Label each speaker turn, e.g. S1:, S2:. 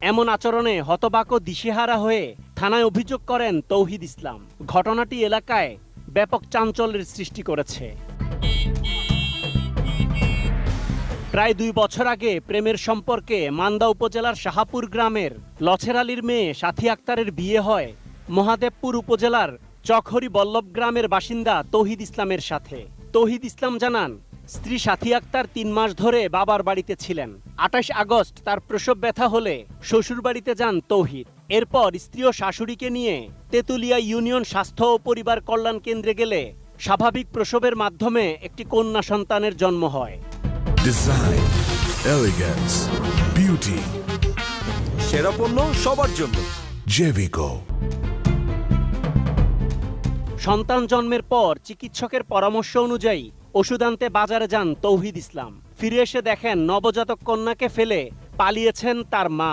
S1: এমন আচরণে হতবাক ও দিশেহারা হয়ে থানায় অভিযোগ করেন তৌহিদ ইসলাম। ঘটনাটি এলাকায় ব্যাপক চাঞ্চল্যের সৃষ্টি করেছে। প্রায় দুই বছর আগে প্রেমের সম্পর্কে মান্দা উপজেলার শাহাপুর গ্রামের লছের আলীর মেয়ে সাথী আক্তারের বিয়ে হয় মহাদেবপুর উপজেলার চকহরি বল্লভ গ্রামের বাসিন্দা তৌহিদ ইসলামের সাথে। তৌহিদ ইসলাম জানান স্ত্রী সাথী আক্তার তিন মাস ধরে বাবার বাড়িতে ছিলেন। আঠাশ আগস্ট তার প্রসব ব্যথা হলে শ্বশুর বাড়িতে যান তৌহিদ। এরপর স্ত্রী ও শাশুড়িকে নিয়ে তেতুলিয়া ইউনিয়ন স্বাস্থ্য ও পরিবার কল্যাণ কেন্দ্রে গেলে স্বাভাবিক প্রসবের মাধ্যমে একটি কন্যা সন্তানের জন্ম হয়।
S2: সেরা পণ্য সবার জন্য.
S1: সন্তান জন্মের পর চিকিৎসকের পরামর্শ অনুযায়ী ওষুধ আনতে বাজারে যান তৌহিদ ইসলাম। ফিরে এসে দেখেন নবজাতক কন্যাকে ফেলে পালিয়েছেন তার মা।